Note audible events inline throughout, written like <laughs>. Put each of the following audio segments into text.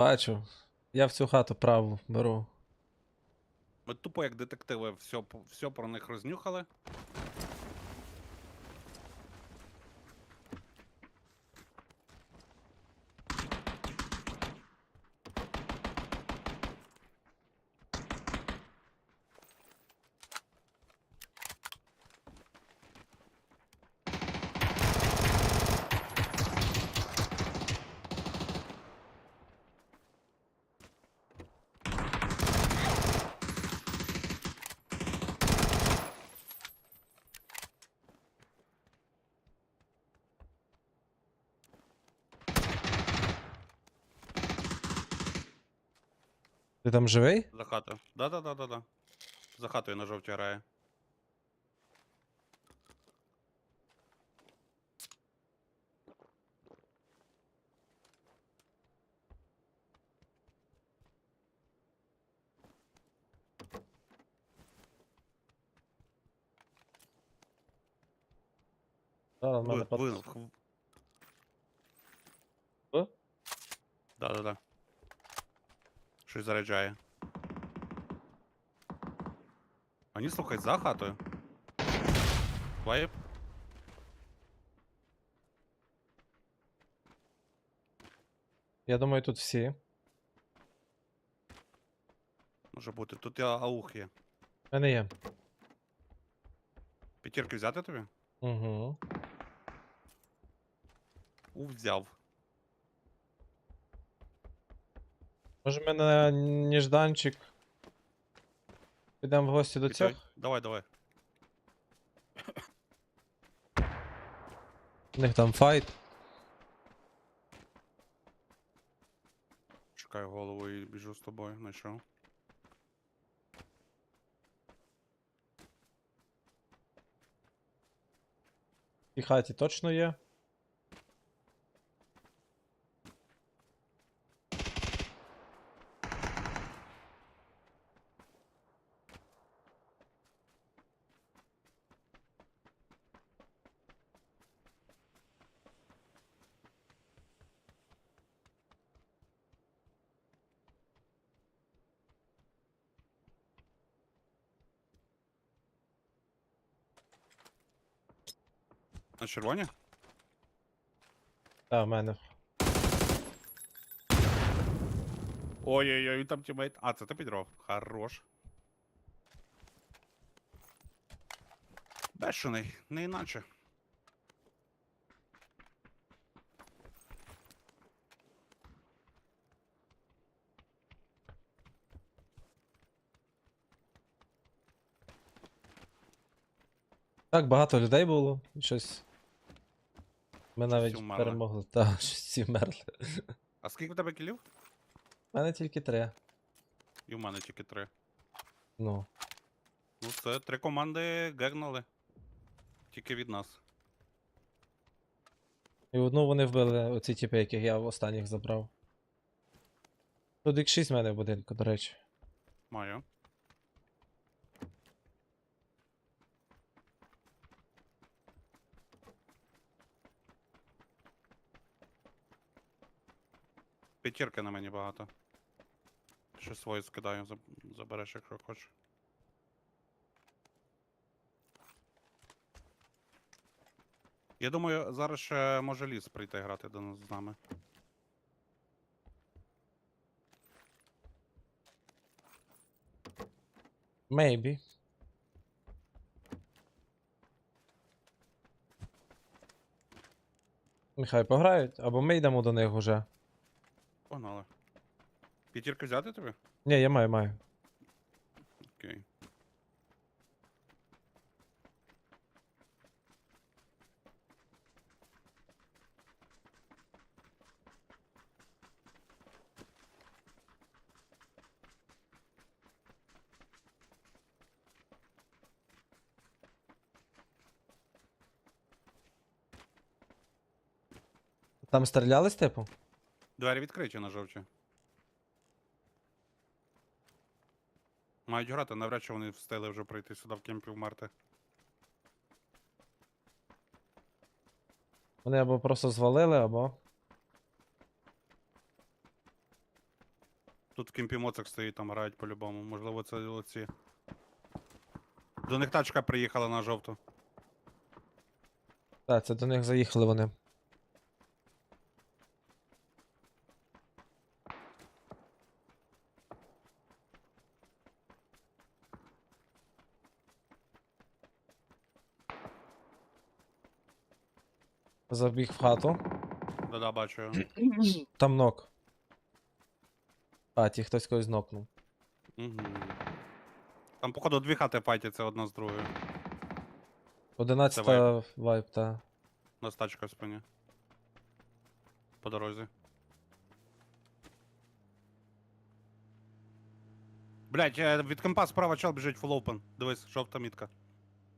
Бачу. Я в цю хату праву беру. Ми тупо як детективи все, все про них рознюхали. Ти там живий? За хатою. Да-да-да-да-да. За хатою на жовті грає. Да, в мене Ви- пат- ви- хв- Що? Да-да-да. Щось заряджає. А ні, слухай, за хатою. Вайп. Я думаю, тут всі. Може бути. Тут я аух є. У мене є. П'ятірки взяти тобі? Угу. У, взяв. Може, ми на Ніжданчик. Підемо в гості до цих. Давай, давай. У них там файт. Шукаю голову і біжу з тобою. Знайшов. В тій хаті точно є. На червоні? Та, в мене. Ой-ой-ой, там тімейт. А, це ти підров. Хорош. Бешений, не іначе. Так, багато людей було. Щось. Ми навіть вмерли. перемогли. Та, <laughs> щось всі вмерли. А скільки в тебе кілів? У мене тільки три. І в мене тільки три. Ну. Ну, це три команди гегнули. Тільки від нас. І одну вони вбили оці типи, яких я в останніх забрав. Тут їх 6 в мене в будинку, до речі. Маю. П'ятірки на мені багато. Ще свою скидаю, забереш, якщо хочеш. Я думаю, зараз ще може ліс прийти грати до нас з нами. Maybe. Нехай пограють, або ми йдемо до них уже. Погнали. П'ятірки взяти тобі? Ні, я маю, маю. Окей. Там стрілялись, типу? Двері відкриті на жовчі. Мають грати, навряд чи вони встигли вже прийти сюди в кемпі вмерти. Вони або просто звалили, або. Тут в кімпі моцик стоїть, там грають по-любому. Можливо, це оці. До них тачка приїхала на жовту. Так, це до них заїхали вони. Забіг в хату. Да-да, бачу. Там нок. А, ті хтось когось нокнув. Угу. Там, походу, дві хати файтяться одна з другою. 11 вайп. вайп, та. У нас тачка в спині. По дорозі. Блять, від компа справа чел біжить фул open. Дивись, жовта мітка.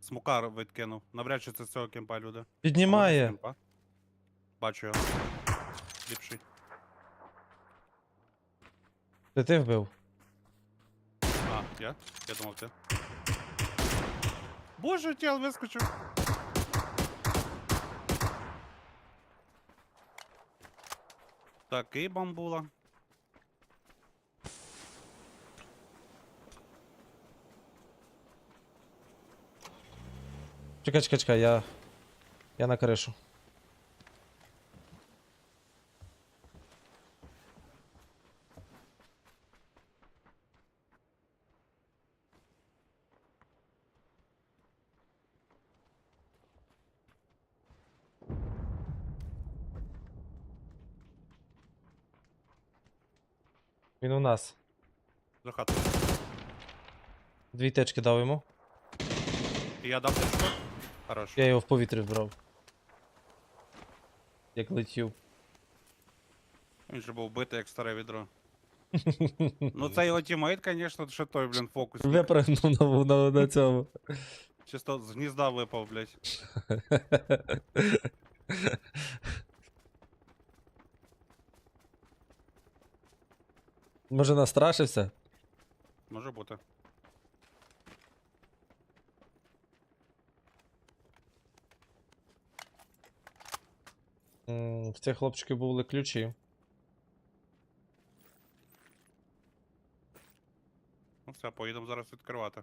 Смукар відкинув. Навряд чи це з цього кемпа люди. Піднімає. кемпа? Бачу його. Ліпший. Ти ти вбив. А, я? Я думав ти. Боже, тіл вискочив. Такий бамбула. Чекай, чекай, чекай, я. Я на кришу. Він у нас. За хату. Дві течки дав йому. І я дав тичку. Хорош. Я його в повітрі вбрав. Як летів. Він же був битий, як старе відро. ну це його тімейт, звісно, ще той, блін, фокус. Випрыгнув на, на, на цьому. Чисто з гнізда випав, блядь. Може настрашився? Може бути. В цих хлопчиків були ключі. Ну все, поїдемо зараз відкривати.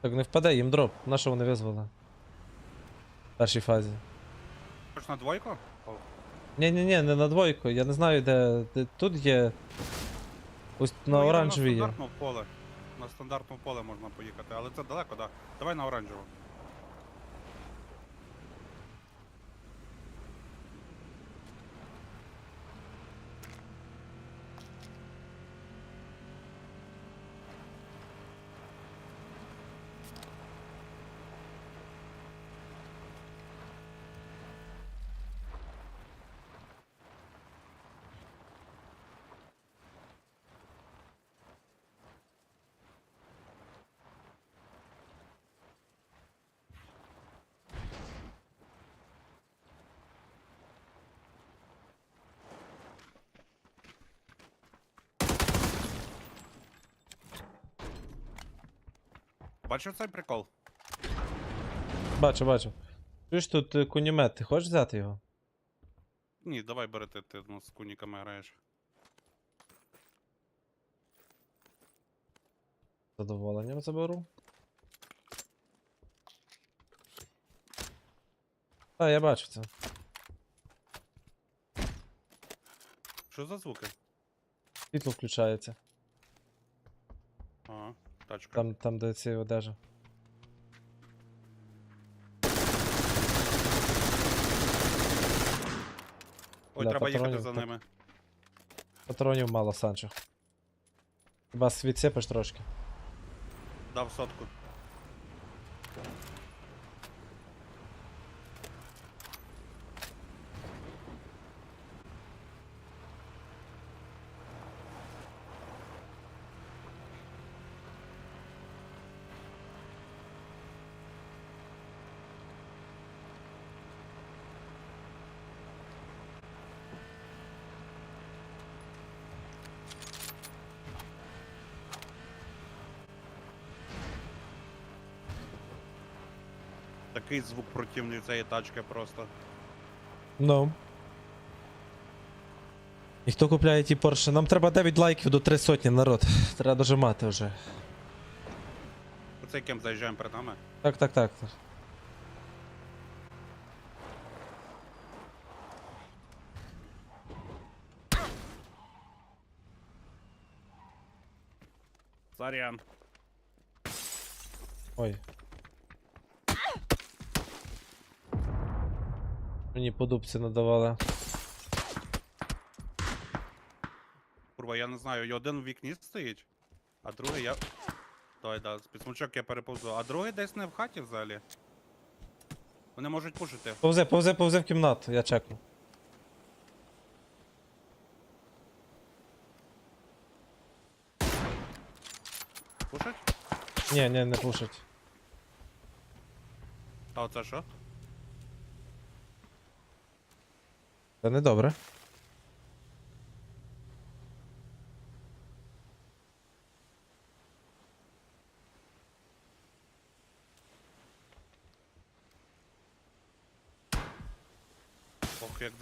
Так не впаде, їм дроп. На що вони визвали? В першій фазі. Хоч на двойку? О, Ні, ні, ні, не на двойку. Я не знаю, де. де тут є. Ось ну, на їдемо оранжевій На є. поле. На стандартному поле можна поїхати, але це далеко, да. Давай на оранжеву. Бачив цей прикол? Бачу, бачу. Чуєш тут е, кунімет, ти хочеш взяти його? Ні, давай бери ти, ти ну, з куніками граєш. З Задоволенням заберу. А, я бачу це. Що за звуки? Світло включається. Ага, тачка. Там, там до цієї одежа. Ой, Бля, треба їхати патронів за так. ними. Патронів мало, Санчо. Хіба відсипеш трошки. Дав сотку. Такий звук противний цієї тачки просто. Ну. І хто купляє ті Porsche? Нам треба 9 лайків до 3 сотні, народ. Треба дожимати вже. Оцей кем заїжджаємо перед нами. Так, так, так. Сорян. Ой. Мені по дубці надавали. Курва, я не знаю, і один в вікні стоїть, а другий я. Давай, да, підсмучок я переповзу. А другий десь не в хаті взагалі. Вони можуть пушити. Повзе, повзе, повзе в кімнату, я чекну. Пушать? Ні, ні, не пушить. А оце що? Це не добре. Ох, як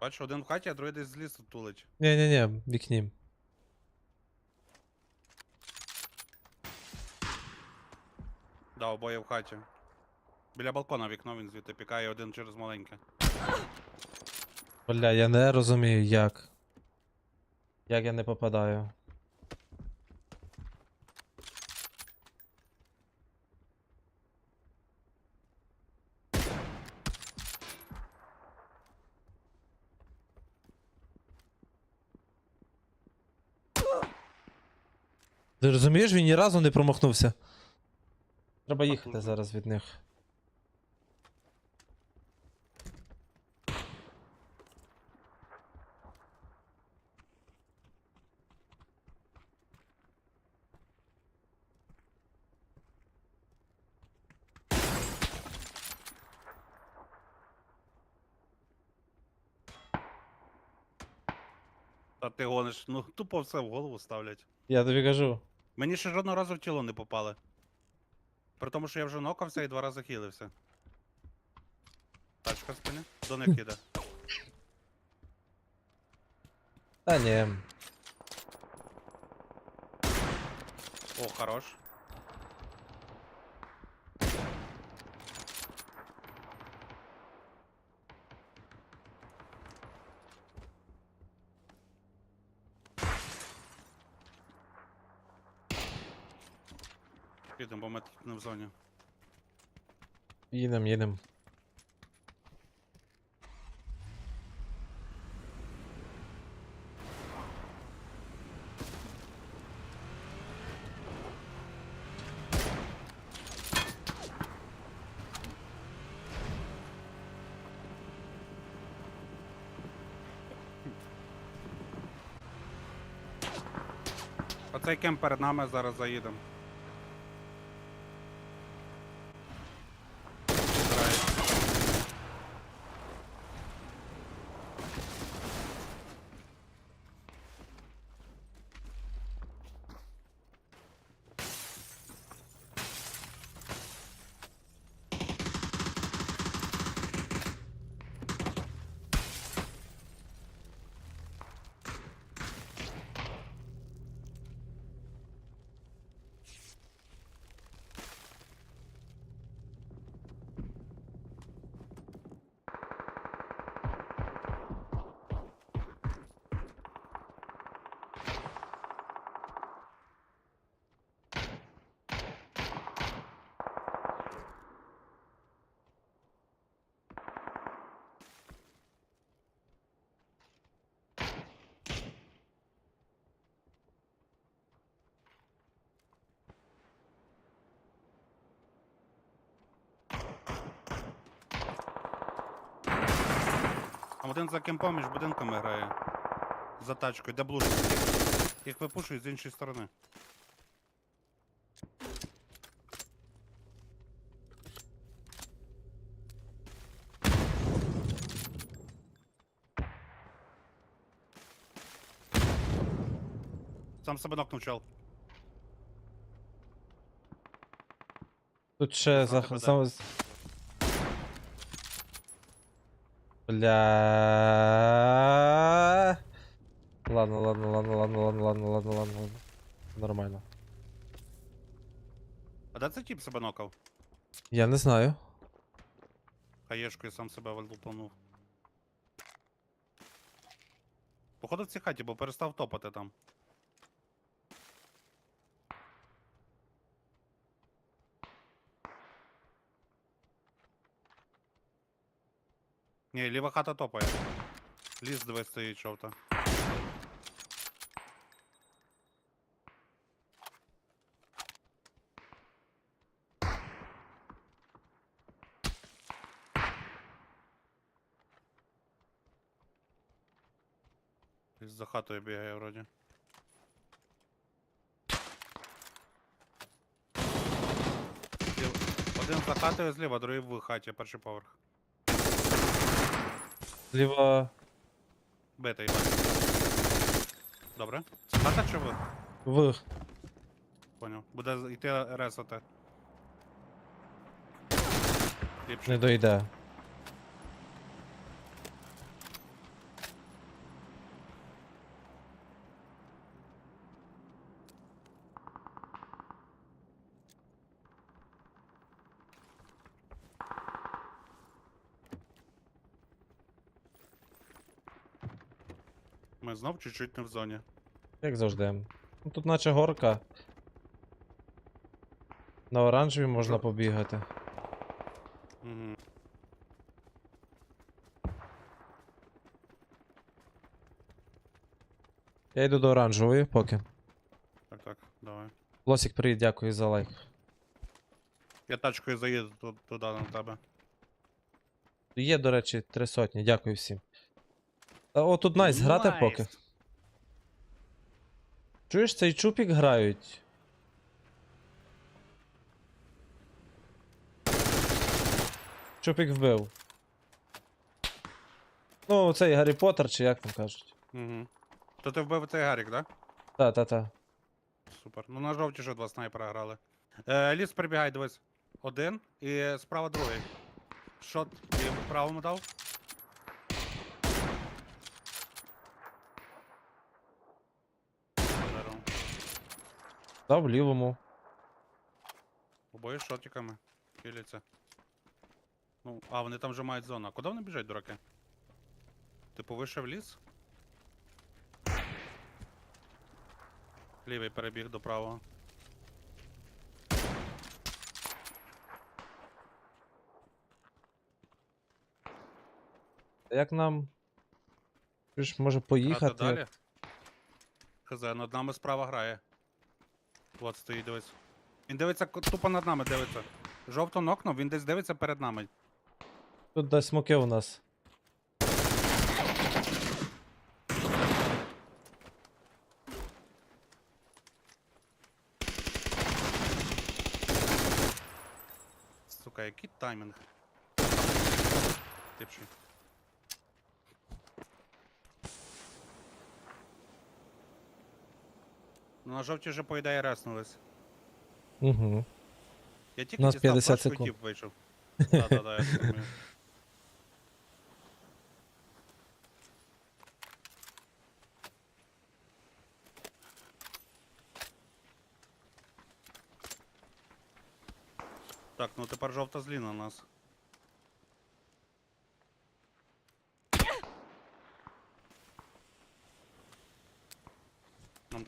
Бачу, один в хаті, а другий десь з лісу тулить. Ні, ні, ні, вікні. Да, обоє в хаті. Біля балкона вікно він звідти пікає один через маленьке. Бля, я не розумію як. Як я не попадаю. Ти розумієш, він ні разу не промахнувся. Треба їхати зараз від них. Та ти гониш, ну тупо все в голову ставлять. Я тобі кажу. Мені ще жодного разу в тіло не попали. При тому, що я вже нокався і два рази хилився. Тачка спини. До них їде. Та ні. О, хорош. Підемо, бо ми тут не в зоні. Їдем, їдем. Оцей кемп перед нами зараз заїдемо. Один за кемпом між будинками грає. За тачкою, де блужки. Їх випушують з іншої сторони. Сам себе нокнув чел. Тут ще Сам за... тебе Сам... з- Бля. Ладно, ладно, ладно, ладно, ладно, ладно, ладно, ладно, ладно. Нормально. А де це тіп себе нокав? Я не знаю. Хаєшкою сам себе вальдупанув. Походу в цій хаті, бо перестав топати там. Ні, ліва хата топає. Ліс дивись стоїть жовта. Десь за хатою бігає вроді. Зліва- Один за хатою зліва, другий в хаті, перший поверх. Зліва Битий. Добре. Це хата чи ви? в. Поняв. Буде йти резати. Ліпше. Не дойде. Ми знов чуть-чуть не в зоні. Як завжди. Ну, тут наче горка. На оранжеві можна побігати. Угу. Я йду до оранжевої, поки. Так, так, давай. Лосик, привіт, дякую за лайк. Я тачкою заїду ту- туди на тебе. Є, до речі, три сотні, дякую всім. Та о, тут найс, грати поки. Чуєш, цей чупік грають. Чупік вбив. Ну, цей Гаррі Поттер, чи як там кажуть. Угу. То ти вбив цей Гарік, да? Та-та-та. Супер. Ну на жовті вже два снайпера грали. Е, ліс прибігай, дивись. Один і справа другий. Шот і правому дав. Дав лівому. Обоє шотиками. Киляться. Ну, а, вони там вже мають зону. А куди вони біжать, дураки? Типу вище в ліс? Лівий перебіг до правого. А Як нам. Може поїхати? Хз, над нами справа грає. От стоїть, дивись. Він дивиться тупо над нами дивиться. Жовто нокнув, він десь дивиться перед нами. Тут десь смоки у нас. Сука, який таймінг. Типший. Ну, на жовті вже по ідеї реснулись. Угу. Я тільки У нас дістав 50 флешку, секунд. тіп вийшов. <laughs> Да-да-да, я розумію. Так, ну тепер жовта злі на нас.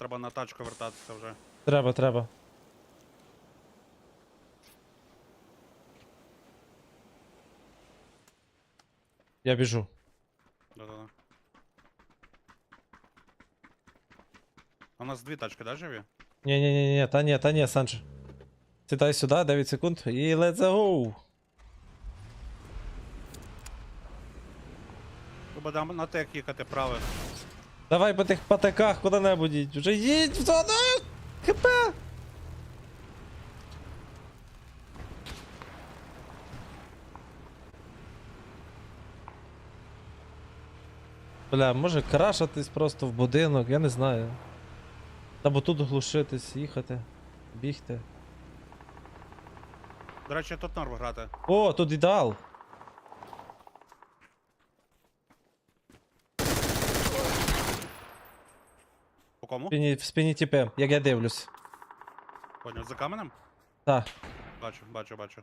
Треба на тачку вертатися вже. Треба, треба. Я біжу. Да-да-да. У нас дві тачки, да, живі? ні ні ні ні та ні, та ні, Санчо. Сідай сюди, 9 секунд і let's go! Треба на тек їхати праве. Давай по тих патаках куди-небудь їдь. Вже їдь в зону! ХП! Бля, може крашатись просто в будинок, я не знаю. Або тут глушитись, їхати, бігти. До речі, тут норм грати. О, тут ідеал! По кому? В спині, в спині тіпи, як я дивлюсь. Поняв, за каменем? Так. Бачу, бачу, бачу.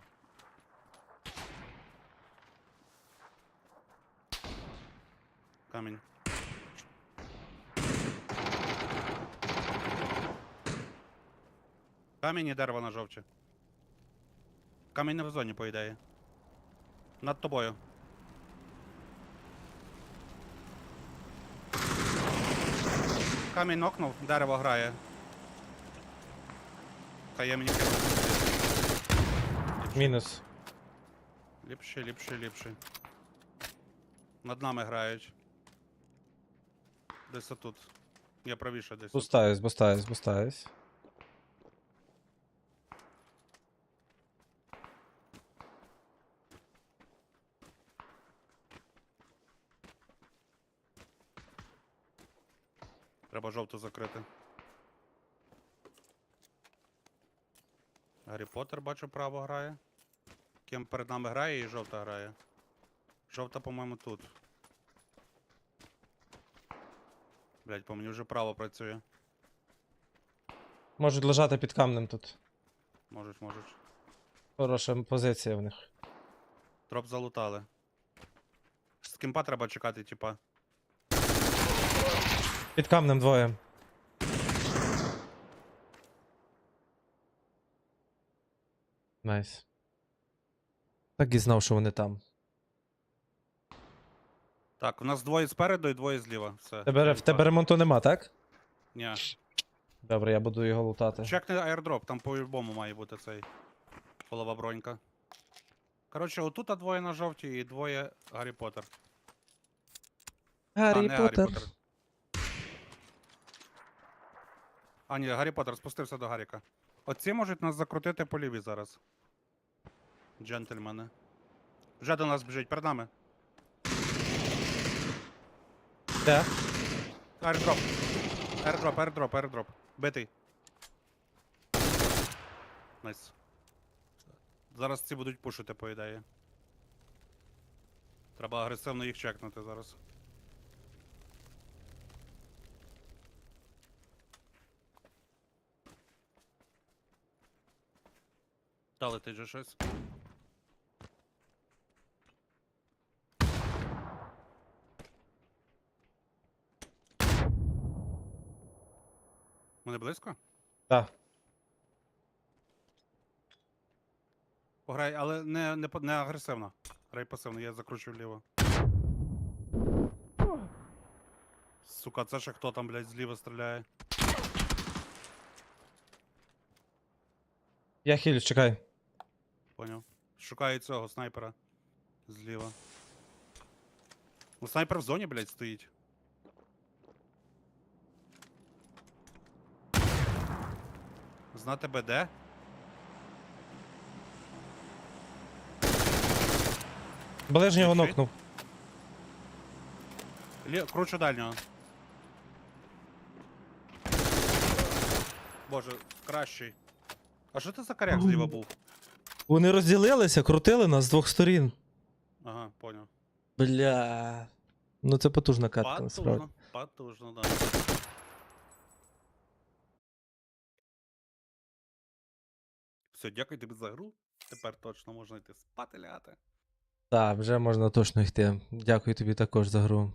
Камінь. Камінь і дерево на жовчі. Камінь не в зоні, по ідеї. Над тобою. Камінь нокнув, дерево грає. Та є мені Мінус. Ліпше, ліпше, ліпше. Над нами грають. Десь отут. Я правіше десь. Бустаюсь, бустаюсь, бустаюсь. Треба жовту закрити. Гаррі Поттер, бачу, право грає. Ким перед нами грає і жовта грає. Жовта, по-моєму, тут. Блять, по мені вже право працює. Можуть лежати під камнем тут. Можуть, можуть. Хороша позиція в них. Троп залутали. З кимпа треба чекати, типа. Під камнем двоє. Найс. Так і знав, що вони там. Так, у нас двоє спереду і двоє зліва. Все. Тебе, в тебе ремонту нема, так? Ні. Добре, я буду його лутати. Чекни аердроп, там по-любому має бути цей полова бронька. Коротше, отут двоє на жовтій і двоє Гаррі Поттер. Гаррі а, не Поттер. Гаррі Поттер. А, ні, Гаррі Поттер спустився до Гарріка. Оці можуть нас закрутити по лівій зараз. Джентльмени. Вже до нас біжить, перед нами. Де? Аердроп. Аердроп, аердроп, аердроп. Битий. Найс. Зараз ці будуть пушити, по ідеї. Треба агресивно їх чекнути зараз. Та летить же щось. Вони близько? Так. Пограй, але не, не, по- не агресивно. Грай пасивно, я закручу вліво. Сука, це ще хто там, блядь, зліва стріляє. Я хілю, чекай. Поняв. Шукаю цього снайпера. Зліва. Ну, снайпер в зоні, блядь, стоїть. Знати тебе де? Ближнього Чуть-чуть. нокнув. Лі... Кручу дальнього. Боже, кращий. А що це за коряк зліва був? Вони розділилися, крутили нас з двох сторін. Ага, поняв. Бля. Ну це потужна катка, насправді. Потужно, потужно, да. Все, дякую тобі за гру. Тепер точно можна йти спати лягати. Так, вже можна точно йти. Дякую тобі також за гру.